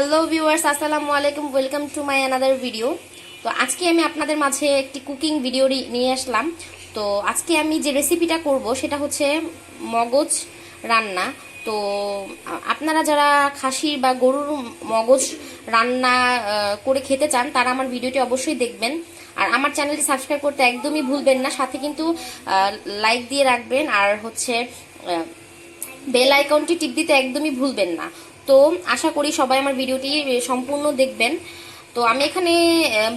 Hello viewers আসসালামু আলাইকুম welcome to my another video তো আজকে আমি আপনাদের মাঝে একটি কুকিং ভিডিও নিয়ে আসলাম। তো আজকে আমি যে রেসিপিটা করব, সেটা হচ্ছে মগজ রান্না। তো আপনারা যারা খাসির বা গরুর মগজ রান্না করে খেতে চান, তারা আমার ভিডিওটি অবশ্যই দেখবেন। আর আমার চ্যানেলটি সাবস্ক্রাইব করতে একদমই ভুলবেন না। সাথে কিন্তু লাইক দিয়ে রাখবেন। আর হচ্ছে বেল আইকনটি টিপ দিতে একদমই ভুলবেন না। তো আশা করি সবাই আমার ভিডিওটি সম্পূর্ণ দেখবেন। তো আমি এখানে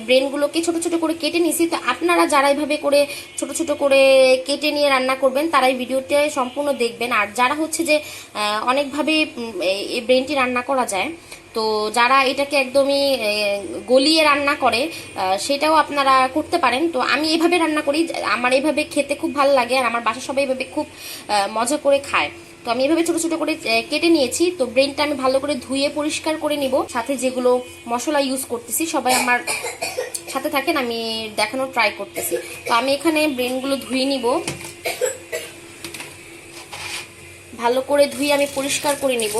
ব্রেনগুলোকে ছোট ছোট করে কেটে নিয়েছি তো আপনারা যারা এভাবে করে ছোট ছোট করে কেটে নিয়ে রান্না করবেন তারা এই ভিডিওটি সম্পূর্ণ দেখবেন। আর যারা হচ্ছে যে অনেকভাবে এই ব্রেনটি রান্না করা যায়, তো যারা এটাকে একদমই গলিয়ে রান্না করে সেটাও আপনারা করতে পারেন। তো আমি এভাবে রান্না করি, আমার এভাবে খেতে খুব ভালো লাগে, আর আমার বাসা সবাই এভাবে খুব মজা করে খায়। তো আমি এভাবে ছোট ছোট করে কেটে নিয়েছি। তো ব্রেনটা আমি ভালো করে ধুয়ে পরিষ্কার করে নিব। সাথে যেগুলো মশলা ইউজ করতেছি, সবাই আমার সাথে থাকেন, আমি দেখানোর ট্রাই করতেছি। তো আমি এখানে ব্রেনগুলো ধুয়ে নিব। ভালো করে ধুয়ে আমি পরিষ্কার করে নিব।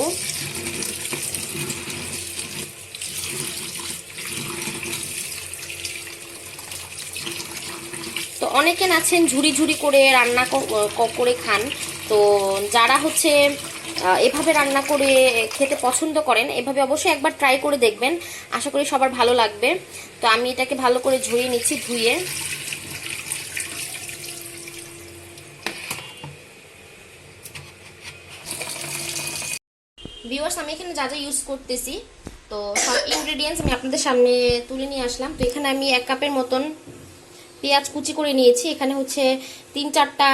তো অনেকে আছেন ঝুড়ি ঝুড়ি করে রান্না করে খান। তো যারা হচ্ছে এভাবে রান্না করে খেতে পছন্দ করেন, এভাবে অবশ্যই একবার ট্রাই করে দেখবেন। আশা করি সবার ভালো লাগবে। তো আমি এটাকে ভালো করে ঝরিয়ে নিচ্ছি, ধুয়ে। ভিউয়ার্স আমি এখানে যা যা ইউজ করতেছি, তো সব ইনগ্রেডিয়েন্টস আমি আপনাদের সামনে তুলে নিয়ে আসলাম। তো এখানে আমি এক কাপের মতন পেঁয়াজ কুচি করে নিয়েছি। এখানে হচ্ছে তিন চারটা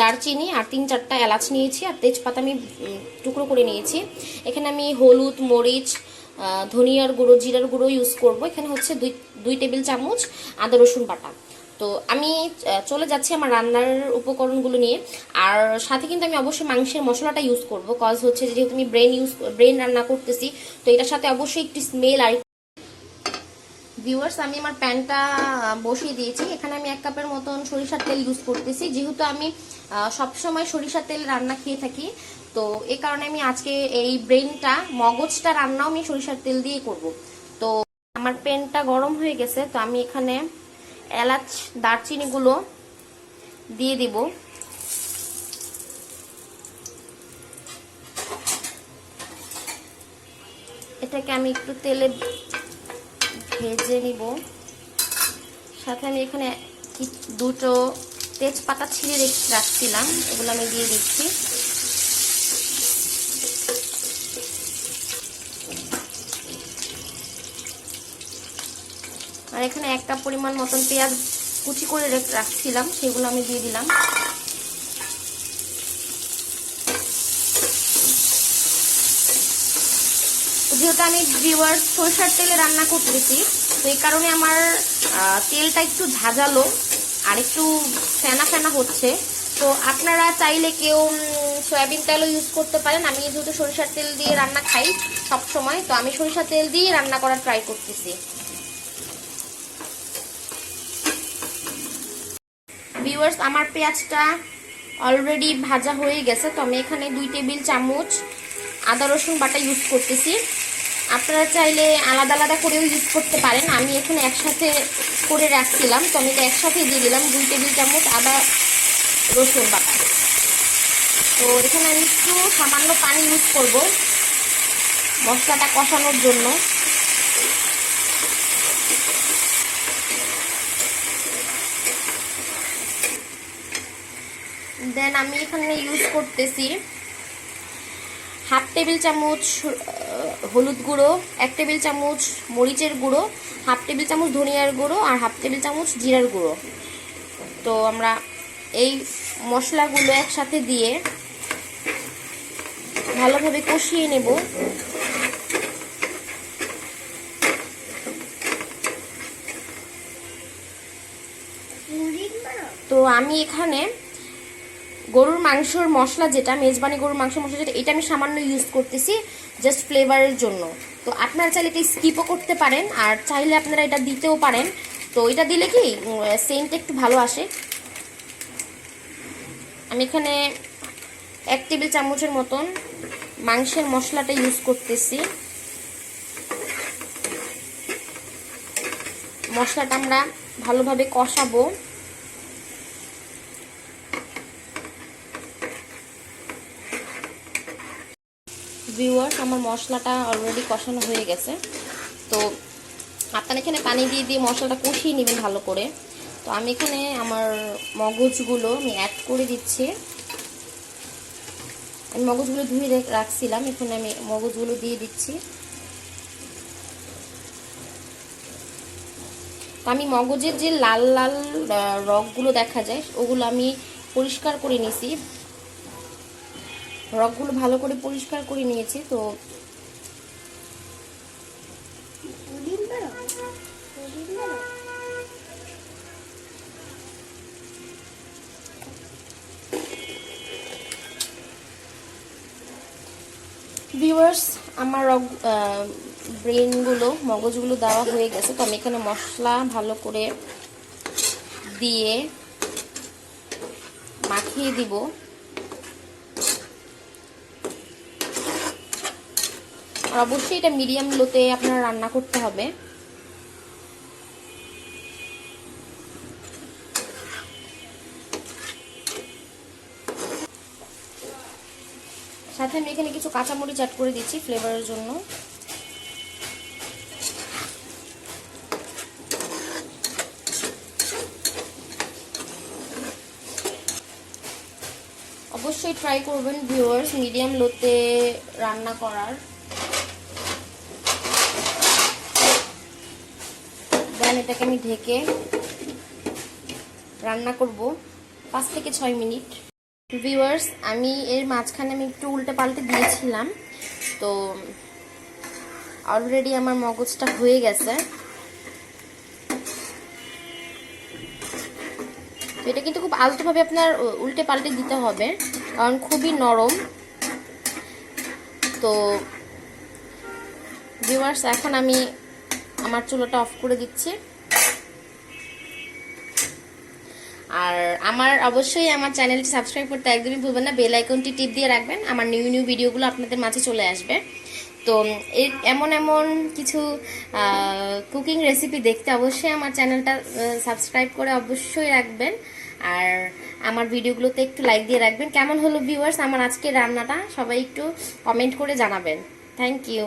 দারচিনি আর তিন চারটা এলাচ নিয়েছি আর তেজপাতা আমি টুকরো করে নিয়েছি। এখানে আমি হলুদ, মরিচ ধনিয়ার গুঁড়ো, জিরার গুঁড়ো ইউজ করব। এখানে হচ্ছে দুই দুই টেবিল চামচ আদা, রসুন বাটা। তো আমি চলে যাচ্ছি আমার রান্নার উপকরণগুলো নিয়ে। আর সাথে কিন্তু আমি অবশ্যই মাংসের মশলাটা ইউজ করব। কজ হচ্ছে যেহেতু আমি ব্রেন ইউজ ব্রেন রান্না করতেছি, তো এটার সাথে অবশ্যই একটি স্মেল আর ভিউয়ার্স আমি আমার প্যানটা বসিয়ে দিয়েছি। এখানে আমি এক কাপের মতন সরিষার তেল ইউজ করতেছি। যেহেতু আমি সব সময় সরিষার তেল রান্না খেয়ে থাকি, তো এ কারণে আমি আজকে এই ব্রেনটা মগজটা রান্নাও আমি সরিষার তেল দিয়ে করব। তো আমার প্যানটা গরম হয়ে গেছে, তো আমি এখানে এলাচ, দারচিনিগুলো দিয়ে দিব। এটাকে আমি একটু তেলে ভেজে নিব। সাথে আমি এখানে দুটো তেজপাতা ছিঁড়ে রেখে রাখছিলাম এগুলো আমি দিয়ে দিচ্ছি। আর এখানে এক কাপ পরিমাণ মতন পেঁয়াজ কুচি করে রেখে রাখছিলাম, সেগুলো আমি দিয়ে দিলাম। যেহেতু আমি ভিউয়ার সরষার তেলে রান্না করতেছি তো এই কারণে আমার তেলটা একটু ঝাঁঝালো আর একটু ফেনা ফেনা হচ্ছে। তো আপনারা চাইলে কেউ সয়াবিন তেলও ইউজ করতে পারেন। আমি যেহেতু সরিষার তেল দিয়ে রান্না খাই সব সময় তো আমি সরিষার তেল দিয়ে রান্না করার ট্রাই করতেছি। ভিউয়ার্স, আমার পেঁয়াজটা অলরেডি ভাজা হয়ে গেছে, তো আমি এখানে দুই টেবিল চামচ আদা রসুন বাটা ইউজ করতেছি। আপনারা চাইলে আলাদা আলাদা করেও ইউজ করতে পারেন। আমি এখানে একসাথে করে রাখছিলাম। তো আমি এটা একসাথে দিয়ে দিলাম। দুই টেবিল চামচ আদা, রসুন বাটা। তো এখানে আমি একটু সামান্য পানি ইউজ করব মশলাটা কষানোর জন্য। দেন আমি এখানে ইউজ করতেছি হাফ টেবিল চামচ হলুদ গুঁড়ো, এক টেবিল চামচ মরিচের গুঁড়ো, হাফ টেবিল চামচ ধনিয়ার গুঁড়ো আর হাফ টেবিল চামচ জিরার গুঁড়ো। তো আমরা এই মশলাগুলো একসাথে দিয়ে ভালোভাবে কষিয়ে নেব। তো আমি এখানে গরুর মাংসর মশলা যেটা, মেজবানি গরুর মাংস মশলা যেটা, এটা আমি সামান্য ইউজ করতেছি জাস্ট ফ্লেভারের জন্য। তো আপনারা চাইলে এটা স্কিপও করতে পারেন, আর চাইলে আপনারা এটা দিতেও পারেন। তো এটা দিলে কি সেন্টটা একটু ভালো আসে। আমি এখানে এক টেবিল চামচের মতন মাংসের মশলাটা ইউজ করতেছি। মশলাটা আমরা ভালোভাবে কষাবো। ভিউয়ার্স আমার মশলাটা অলরেডি কষানো হয়ে গেছে। তো আপনারা এখানে পানি দিয়ে দিয়ে মশলাটা কষিয়ে নেবেন ভালো করে। তো আমি এখানে আমার মগজগুলো আমি অ্যাড করে দিচ্ছি। আমি মগজগুলো ধুয়ে রাখছিলাম, এখানে আমি মগজগুলো দিয়ে দিচ্ছি। তো আমি মগজের যে লাল লাল রগগুলো দেখা যায়, ওগুলো আমি পরিষ্কার করে নিছি। রগগুলো ভালো করে পরিষ্কার করে নিয়েছি, তো ভিউয়ার্স আমার রগ ব্রেনগুলো মগজগুলো দেওয়া হয়ে গেছে, তো আমি এখানে মশলা ভালো করে দিয়ে মাখিয়ে দিব। আর অবশ্যই এটা মিডিয়াম লোতে আপনার রান্না করতে হবে। সাথে আমি এখানে কিছু কাঁচামরিচ অ্যাড করে দিচ্ছি ফ্লেভারের জন্য। অবশ্যই ট্রাই করবেন ভিউয়ার্স মিডিয়াম লোতে রান্না করার। দেন এটাকে আমি ঢেকে রান্না করব পাঁচ থেকে ছয় মিনিট। ভিউয়ার্স, আমি এর মাঝখানে আমি একটু উল্টে পাল্টে দিয়েছিলাম। তো অলরেডি আমার মগজটা হয়ে গেছে। তো এটা কিন্তু খুব আলতোভাবে আপনার উল্টে পাল্টে দিতে হবে, কারণ খুবই নরম। তো ভিউয়ার্স, এখন আমি আমার চুলোটা অফ করে দিচ্ছি। আর আমার অবশ্যই আমার চ্যানেলটি সাবস্ক্রাইব করতে একদমই ভুলবেন না বেল আইকনটি টিপ দিয়ে রাখবেন, আমার নিউ নিউ ভিডিওগুলো আপনাদের মাঝে চলে আসবে। তো এমন এমন কিছু কুকিং রেসিপি দেখতে অবশ্যই আমার চ্যানেলটা সাবস্ক্রাইব করে অবশ্যই রাখবেন। আর আমার ভিডিওগুলোতে একটু লাইক দিয়ে রাখবেন। কেমন হলো ভিউয়ার্স আমার আজকে রান্নাটা সবাই একটু কমেন্ট করে জানাবেন। Thank you